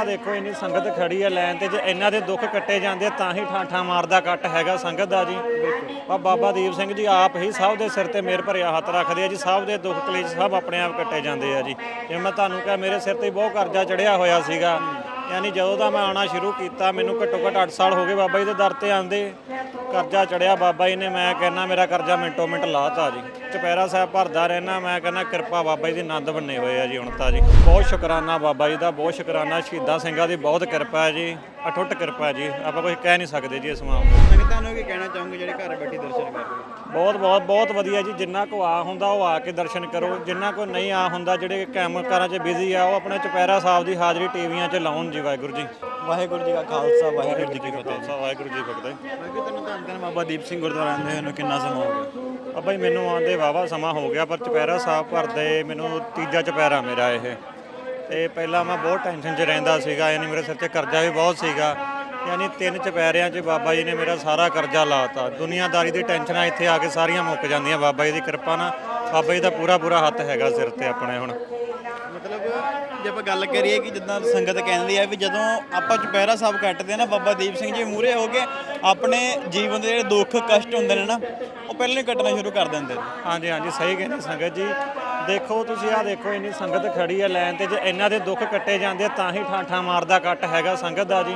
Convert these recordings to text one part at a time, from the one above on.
ਆ ਦੇਖੋ ਇੰਨੀ ਸੰਗਤ ਖੜੀ ਹੈ ਲਾਈਨ ਤੇ ਜੇ ਇਹਨਾਂ ਦੇ ਦੁੱਖ ਕੱਟੇ ਜਾਂਦੇ ਆ, ਤਾਂ ਹੀ ਠਾਠਾ ਮਾਰਦਾ ਕੱਟ ਹੈਗਾ ਸੰਗਤ ਦਾ ਜੀ। ਪਰ ਬਾਬਾ ਦੀਪ ਸਿੰਘ ਜੀ ਆਪ ਹੀ ਸਭ ਦੇ ਸਿਰ ਤੇ ਮੇਰ ਭਰਿਆ ਹੱਥ ਰੱਖਦੇ ਆ ਜੀ ਸਭ ਦੇ ਦੁੱਖ ਕਲੇਸ਼ ਸਭ ਆਪਣੇ ਆਪ ਕੱਟੇ ਜਾਂਦੇ ਆ ਜੀ। ਜੇ ਮੈਂ ਤੁਹਾਨੂੰ ਕਹਾਂ ਮੇਰੇ ਸਿਰ ਤੇ ਬਹੁਤ ਕਰਜ਼ਾ ਚੜਿਆ ਹੋਇਆ ਸੀਗਾ। ਯਾਨੀ ਜਦੋਂ ਦਾ ਮੈਂ ਆਉਣਾ ਸ਼ੁਰੂ ਕੀਤਾ, ਮੈਨੂੰ ਘੱਟੋ ਘੱਟ 8 ਸਾਲ ਹੋ ਗਏ ਬਾਬਾ ਜੀ ਦੇ ਦਰ ਤੇ ਆਂਦੇ ਕਰਜ਼ਾ ਚੜਿਆ ਬਾਬਾ ਜੀ ਨੇ, ਮੈਂ ਕਹਿੰਨਾ ਮੇਰਾ ਕਰਜ਼ਾ ਮਿੰਟੋ ਮਿੰਟ ਲਾਤਾ ਜੀ। ਚੁਪਹਿਰਾ ਸਾਹਿਬ ਭਰਦਾ ਰਹਿਣਾ ਮੈਂ ਕਹਿੰਨਾ ਕਿਰਪਾ ਬਾਬਾ ਜੀ ਦੀ ਆਨੰਦ ਬੰਨੇ ਹੋਏ ਆ ਜੀ ਹੁਣ ਤਾਂ ਜੀ। ਬਹੁਤ ਸ਼ੁਕਰਾਨਾ ਬਾਬਾ ਜੀ ਦਾ, ਬਹੁਤ ਸ਼ੁਕਰਾਨਾ। ਸ਼ਹੀਦਾਂ ਸਿੰਘਾਂ ਦੀ ਬਹੁਤ ਕਿਰਪਾ ਹੈ ਜੀ, ਅਟੁੱਟ ਕਿਰਪਾ ਹੈ ਜੀ। ਆਪਾਂ ਕੁਝ ਕਹਿ ਨਹੀਂ ਸਕਦੇ ਜੀ ਇਸ ਮਾਮਲੇ ਨੂੰ ਕੀ ਕਹਿਣਾ ਚਾਹੋਗੇ ਜਿਹੜੇ ਘਰ ਬੈਠੇ ਦਰਸ਼ਨ ਕਰ ਰਹੇ ਹੋ ਬਹੁਤ ਬਹੁਤ ਬਹੁਤ ਵਧੀਆ ਜੀ। ਜਿੰਨਾ ਕੋ ਆ ਹੁੰਦਾ ਉਹ ਆ ਕੇ ਦਰਸ਼ਨ ਕਰੋ। ਜਿੰਨਾ ਕੋ ਨਹੀਂ ਆ ਹੁੰਦਾ ਜਿਹੜੇ ਕੰਮ ਕਾਰਾਂ 'ਚ ਬਿਜ਼ੀ ਆ ਉਹ ਆਪਣੇ ਚੁਪਹਿਰਾ ਸਾਹਿਬ ਦੀ ਹਾਜ਼ਰੀ ਟੀਵੀਆਂ 'ਚ ਲਾਉਣ ਜੀ ਵਾਹਿਗੁਰੂ ਜੀ। ਵਾਹਿਗੁਰੂ ਜੀ ਕਾ ਖਾਲਸਾ ਵਾਹਿਗੁਰੂ ਜੀ ਕੀ ਫਤਿਹ ਖਾਲਸਾ ਵਾਹਿਗੁਰੂ ਜੀ ਕੀ ਫਤਿਹ। ਬਾਕੀ ਤੁਹਾਨੂੰ ਧੰਨ ਧੰਨ ਬਾਬਾ ਦੀਪ ਸਿੰਘ ਗੁਰਦੁਆਰਾ ਆਉਂਦੇ ਹੋਏ ਨੂੰ ਕਿੰਨਾ ਸਮਾਂ ਹੋ ਗਿਆ? ਅੱਬਾ ਜੀ ਮੈਨੂੰ ਆਂਦੇ ਵਾਵਾ ਸਮਾਂ ਹੋ ਗਿਆ ਪਰ ਚੁਪਹਿਰਾ ਸਾਹਿਬ ਭਰਦੇ ਮੈਨੂੰ ਤੀਜਾ ਚੁਪਹਿਰਾ ਮੇਰਾ ਇਹ। ਤੇ ਪਹਿਲਾਂ ਮੈਂ ਬਹੁਤ ਟੈਨਸ਼ਨ 'ਚ ਰਹਿੰਦਾ ਸੀਗਾ ਯਾਨੀ ਮੇਰੇ ਸਿਰ ਤੇ ਕਰਜ਼ਾ ਵੀ ਬਹੁਤ ਸੀਗਾ। ਯਾਨੀ ਤਿੰਨ ਚੁਪਹਿਰਿਆਂ 'ਚ ਬਾਬਾ ਜੀ ਨੇ ਮੇਰਾ ਸਾਰਾ ਕਰਜ਼ਾ ਲਾਤਾ। ਦੁਨੀਆਦਾਰੀ ਦੀ ਟੈਨਸ਼ਨਾਂ ਇੱਥੇ ਆ ਕੇ ਸਾਰੀਆਂ ਮੁੱਕ ਜਾਂਦੀਆਂ। ਬਾਬਾ ਜੀ ਦੀ ਕਿਰਪਾ ਨਾਲ ਬਾਬਾ ਜੀ ਦਾ ਪੂਰਾ ਪੂਰਾ ਹੱਥ ਹੈਗਾ ਸਿਰ ਤੇ ਆਪਣੇ ਹੁਣ। ਮਤਲਬ ਜੇ ਆਪਾਂ ਗੱਲ ਕਰੀਏ ਕਿ ਜਿੱਦਾਂ ਸੰਗਤ ਕਹਿੰਦੀ ਆ ਵੀ ਜਦੋਂ ਆਪਾਂ ਚੁਪਹਿਰਾ ਸਾਹਿਬ ਕੱਟਦੇ ਆ ਨਾ ਬਾਬਾ ਦੀਪ ਸਿੰਘ ਜੀ ਮੂਰੇ ਹੋ ਕੇ ਆਪਣੇ ਜੀਵਨ ਦੇ ਜਿਹੜੇ ਦੁੱਖ ਕਸ਼ਟ ਹੁੰਦੇ ਨੇ ਨਾ ਉਹ ਪਹਿਲਾਂ ਹੀ ਕੱਟਣਾ ਸ਼ੁਰੂ ਕਰ ਦਿੰਦੇ ਨੇ। ਹਾਂਜੀ ਹਾਂਜੀ ਸਹੀ ਕਹਿੰਦੇ ਸੰਗਤ ਜੀ। ਦੇਖੋ ਤੁਸੀਂ ਆ ਦੇਖੋ ਇੰਨੀ ਸੰਗਤ ਖੜੀ ਹੈ ਲਾਈਨ ਤੇ ਜੇ ਇਹਨਾਂ ਦੇ ਦੁੱਖ ਕੱਟੇ ਜਾਂਦੇ ਆ, ਤਾਂ ਹੀ ਠਾਠਾ ਮਾਰਦਾ ਕੱਟ ਹੈਗਾ ਸੰਗਤ ਦਾ ਜੀ।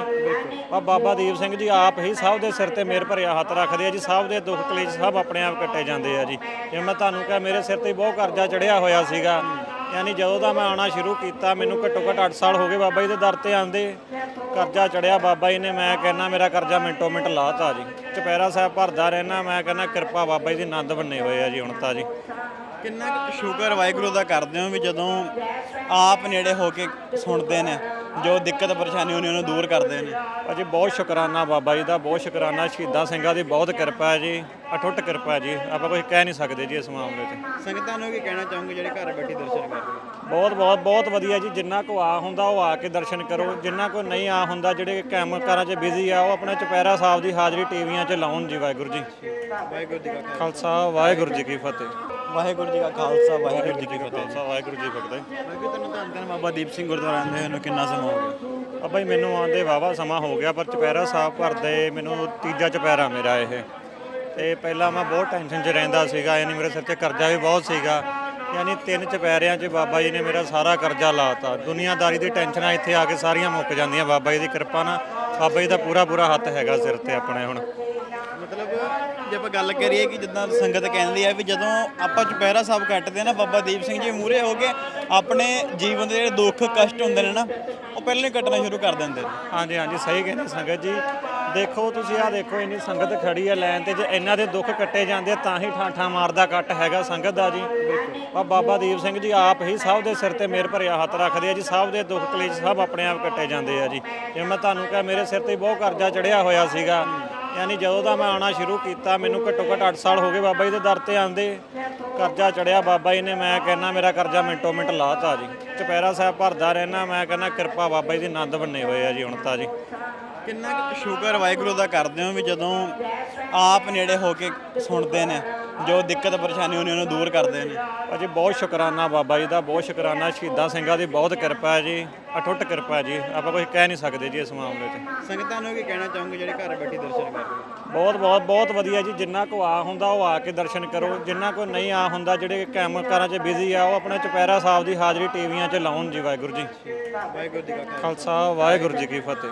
ਆ ਬਾਬਾ ਦੀਪ ਸਿੰਘ ਜੀ ਆਪ ਹੀ ਸਭ ਦੇ ਸਿਰ ਤੇ ਮੇਰ ਭਰਿਆ ਹੱਥ ਰੱਖਦੇ ਆ ਜੀ ਸਭ ਦੇ ਦੁੱਖ ਕਲੇਸ਼ ਸਭ ਆਪਣੇ ਆਪ ਕੱਟੇ ਜਾਂਦੇ ਆ ਜੀ। ਜੇ ਮੈਂ ਤੁਹਾਨੂੰ ਕਹਾਂ ਮੇਰੇ ਸਿਰ ਤੇ ਹੀ ਬਹੁਤ ਕਰਜ਼ਾ ਚੜਿਆ ਹੋਇਆ ਸੀਗਾ। ਯਾਨੀ ਜਦੋਂ ਦਾ ਮੈਂ ਆਉਣਾ ਸ਼ੁਰੂ ਕੀਤਾ ਮੈਨੂੰ ਘੱਟੋ ਘੱਟ 8 ਸਾਲ ਹੋ ਗਏ ਬਾਬਾ ਜੀ ਦੇ ਦਰ ਤੇ ਆਂਦੇ ਕਰਜ਼ਾ ਚੜਿਆ ਬਾਬਾ ਜੀ ਨੇ ਮੈਂ ਕਹਿੰਨਾ ਮੇਰਾ ਕਰਜ਼ਾ ਮਿੰਟੋ ਮਿੰਟ ਲਾਤਾ ਜੀ। ਚੁਪਹਿਰਾ ਸਾਹਿਬ ਭਰਦਾ ਰਹਿਣਾ ਮੈਂ ਕਹਿੰਨਾ ਕਿਰਪਾ ਬਾਬਾ ਜੀ ਦੀ ਆਨੰਦ ਬੰਨੇ ਹੋਏ ਆ ਜੀ ਹੁਣ ਤਾਂ ਜੀ। ਕਿੰਨਾ ਕੁ ਸ਼ੁਕਰ ਵਾਹਿਗੁਰੂ ਦਾ ਕਰਦੇ ਹੋ ਵੀ ਜਦੋਂ ਆਪ ਨੇੜੇ ਹੋ ਕੇ ਸੁਣਦੇ ਨੇ ਜੋ ਦਿੱਕਤ ਪਰੇਸ਼ਾਨੀ ਹੁੰਦੀ ਉਹਨੂੰ ਦੂਰ ਕਰਦੇ ਨੇ। ਅਜੀ ਬਹੁਤ ਸ਼ੁਕਰਾਨਾ ਬਾਬਾ ਜੀ ਦਾ ਬਹੁਤ ਸ਼ੁਕਰਾਨਾ। ਸ਼ਹੀਦਾਂ ਸਿੰਘਾਂ ਦੀ ਬਹੁਤ ਕਿਰਪਾ ਹੈ ਜੀ ਅਟੁੱਟ ਕਿਰਪਾ ਜੀ। ਆਪਾਂ ਕੁਝ ਕਹਿ ਨਹੀਂ ਸਕਦੇ ਜੀ ਇਸ ਮਾਮਲੇ 'ਚ। ਸੰਗਤਾਂ ਨੂੰ ਕੀ ਕਹਿਣਾ ਚਾਹੋਗੇ ਜਿਹੜੇ ਘਰ ਬੈਠੇ ਦਰਸ਼ਨ ਕਰ ਬਹੁਤ ਬਹੁਤ ਬਹੁਤ ਵਧੀਆ ਜੀ। ਜਿੰਨਾ ਕੋ ਆ ਹੁੰਦਾ ਉਹ ਆ ਕੇ ਦਰਸ਼ਨ ਕਰੋ। ਜਿੰਨਾ ਕੋ ਨਹੀਂ ਆ ਹੁੰਦਾ ਜਿਹੜੇ ਕੰਮ ਕਾਰਾਂ 'ਚ ਬਿਜ਼ੀ ਆ ਉਹ ਆਪਣੇ ਚੁਪਹਿਰਾ ਸਾਹਿਬ ਦੀ ਹਾਜ਼ਰੀ ਟੀਵੀਆਂ 'ਚ ਲਾਉਣ ਜੀ ਵਾਹਿਗੁਰੂ ਜੀ। ਵਾਹਿਗੁਰੂ ਜੀ ਕਾ ਖਾਲਸਾ। ਵਾਹਿਗੁਰੂ ਜੀ ਕੀ ਫਤਿਹ। ਵਾਹਿਗੁਰੂ ਜੀ ਕਾ ਖਾਲਸਾ ਵਾਹਿਗੁਰੂ ਜੀ ਕੀ ਫਤਿਹ। ਖਾਲਸਾ ਵਾਹਿਗੁਰੂ ਜੀ ਫਤਿਹ। ਬਾਕੀ ਬਾਬਾ ਦੀਪ ਸਿੰਘ ਗੁਰਦੁਆਰਾ ਆਉਂਦੇ ਹੋਏ ਨੂੰ ਕਿੰਨਾ ਸਮਾਂ ਹੋ ਗਿਆ? ਅੱਬਾ ਜੀ ਮੈਨੂੰ ਆਂਦੇ ਵਾਵਾ ਸਮਾਂ ਹੋ ਗਿਆ ਪਰ ਚੁਪਹਿਰਾ ਸਾਹਿਬ ਭਰਦੇ ਮੈਨੂੰ ਤੀਜਾ ਚੁਪਹਿਰਾ ਮੇਰਾ ਇਹ। ਤੇ ਪਹਿਲਾਂ ਮੈਂ ਬਹੁਤ ਟੈਨਸ਼ਨ 'ਚ ਰਹਿੰਦਾ ਸੀਗਾ ਯਾਨੀ ਮੇਰੇ ਸਿਰ ਤੇ ਕਰਜ਼ਾ ਵੀ ਬਹੁਤ ਸੀਗਾ। ਯਾਨੀ ਤਿੰਨ ਚੁਪਹਿਰਿਆਂ 'ਚ ਬਾਬਾ ਜੀ ਨੇ ਮੇਰਾ ਸਾਰਾ ਕਰਜ਼ਾ ਲਾਤਾ। ਦੁਨੀਆਦਾਰੀ ਦੀ ਟੈਨਸ਼ਨਾਂ ਇੱਥੇ ਆ ਕੇ ਸਾਰੀਆਂ ਮੁੱਕ ਜਾਂਦੀਆਂ। ਬਾਬਾ ਜੀ ਦੀ ਕਿਰਪਾ ਨਾਲ ਬਾਬਾ ਜੀ ਦਾ ਪੂਰਾ ਪੂਰਾ ਹੱਥ ਹੈਗਾ ਸਿਰ ਤੇ ਆਪਣੇ ਹੁਣ। ਮਤਲਬ ਜੇ ਆਪਾਂ ਗੱਲ ਕਰੀਏ ਕਿ ਜਿੱਦਾਂ ਸੰਗਤ ਕਹਿੰਦੀ ਆ ਵੀ ਜਦੋਂ ਆਪਾਂ ਚੁਪਹਿਰਾ ਸਾਹਿਬ ਕੱਟਦੇ ਆ ਨਾ ਬਾਬਾ ਦੀਪ ਸਿੰਘ ਜੀ ਮੂਰੇ ਹੋ ਕੇ ਆਪਣੇ ਜੀਵਨ ਦੇ ਜਿਹੜੇ ਦੁੱਖ ਕਸ਼ਟ ਹੁੰਦੇ ਨੇ ਨਾ ਉਹ ਪਹਿਲਾਂ ਹੀ ਕੱਟਣਾ ਸ਼ੁਰੂ ਕਰ ਦਿੰਦੇ ਨੇ। ਹਾਂਜੀ ਹਾਂਜੀ ਸਹੀ ਕਹਿੰਦੇ ਸੰਗਤ ਜੀ। ਦੇਖੋ ਤੁਸੀਂ ਆ ਦੇਖੋ ਇੰਨੀ ਸੰਗਤ ਖੜੀ ਹੈ ਲਾਈਨ ਤੇ ਜੇ ਇਹਨਾਂ ਦੇ ਦੁੱਖ ਕੱਟੇ ਜਾਂਦੇ ਆ, ਤਾਂ ਹੀ ਠਾਠਾ ਮਾਰਦਾ ਕੱਟ ਹੈਗਾ ਸੰਗਤ ਦਾ ਜੀ। ਆ ਬਾਬਾ ਦੀਪ ਸਿੰਘ ਜੀ ਆਪ ਹੀ ਸਭ ਦੇ ਸਿਰ ਤੇ ਮੇਰ ਭਰਿਆ ਹੱਥ ਰੱਖਦੇ ਆ ਜੀ ਸਭ ਦੇ ਦੁੱਖ ਕਲੇਸ਼ ਸਭ ਆਪਣੇ ਆਪ ਕੱਟੇ ਜਾਂਦੇ ਆ ਜੀ। ਜੇ ਮੈਂ ਤੁਹਾਨੂੰ ਕਹਾਂ ਮੇਰੇ ਸਿਰ ਤੇ ਬਹੁਤ ਕਰਜ਼ਾ ਚੜਿਆ ਹੋਇਆ ਸੀਗਾ। ਯਾਨੀ ਜਦੋਂ ਦਾ ਮੈਂ ਆਉਣਾ ਸ਼ੁਰੂ ਕੀਤਾ, ਮੈਨੂੰ ਘੱਟੋ ਘੱਟ 8 ਸਾਲ ਹੋ ਗਏ ਬਾਬਾ ਜੀ ਦੇ ਦਰ ਤੇ ਆਂਦੇ ਕਰਜ਼ਾ ਚੜਿਆ ਬਾਬਾ ਜੀ ਨੇ, ਮੈਂ ਕਹਿੰਨਾ ਮੇਰਾ ਕਰਜ਼ਾ ਮਿੰਟੋ ਮਿੰਟ ਲਾਤਾ ਜੀ। ਚੁਪਹਿਰਾ ਸਾਹਿਬ ਭਰਦਾ ਰਹਿਣਾ ਮੈਂ ਕਹਿੰਨਾ ਕਿਰਪਾ ਬਾਬਾ ਜੀ ਦੀ ਆਨੰਦ ਬੰਨੇ ਹੋਏ ਆ ਜੀ ਹੁਣ ਤਾਂ ਜੀ। ਕਿੰਨਾ ਕੁ ਸ਼ੁਕਰ ਵਾਹਿਗੁਰੂ ਦਾ ਕਰਦੇ ਹੋ ਵੀ ਜਦੋਂ ਆਪ ਨੇੜੇ ਹੋ ਕੇ ਸੁਣਦੇ ਨੇ। ਜੋ ਦਿੱਕਤ ਪਰੇਸ਼ਾਨੀ ਹੁੰਦੀ ਉਹਨੂੰ ਦੂਰ ਕਰਦੇ ਨੇ। ਅਜੀ ਬਹੁਤ ਸ਼ੁਕਰਾਨਾ ਬਾਬਾ ਜੀ ਦਾ ਬਹੁਤ ਸ਼ੁਕਰਾਨਾ। ਸ਼ਹੀਦਾਂ ਸਿੰਘਾਂ ਦੀ ਬਹੁਤ ਕਿਰਪਾ ਹੈ ਜੀ ਅਟੁੱਟ ਕਿਰਪਾ ਹੈ ਜੀ। ਆਪਾਂ ਕੁਝ ਕਹਿ ਨਹੀਂ ਸਕਦੇ ਜੀ ਇਸ ਮਾਮਲੇ 'ਚ ਸੰਗਤਾਂ ਨੂੰ ਕੀ ਕਹਿਣਾ ਚਾਹੋਗੇ ਜਿਹੜੇ ਘਰ ਬੈਠੇ ਦਰਸ਼ਨ ਕਰ ਰਹੇ ਬਹੁਤ ਬਹੁਤ ਬਹੁਤ ਵਧੀਆ ਜੀ। ਜਿੰਨਾ ਕੋ ਆ ਹੁੰਦਾ ਉਹ ਆ ਕੇ ਦਰਸ਼ਨ ਕਰੋ। ਜਿੰਨਾ ਕੋ ਨਹੀਂ ਆ ਹੁੰਦਾ ਜਿਹੜੇ ਕੰਮ ਕਾਰਾਂ 'ਚ ਬਿਜ਼ੀ ਆ ਉਹ ਆਪਣੇ ਚੁਪਹਿਰਾ ਸਾਹਿਬ ਦੀ ਹਾਜ਼ਰੀ ਟੀਵੀਆਂ 'ਚ ਲਾਉਣ ਜੀ ਵਾਹਿਗੁਰੂ ਜੀ। ਵਾਹਿਗੁਰੂ ਜੀ ਕਾ ਖਾਲਸਾ। ਖਾਲਸਾ ਵਾਹਿਗੁਰੂ ਜੀ ਕੀ ਫਤਿਹ।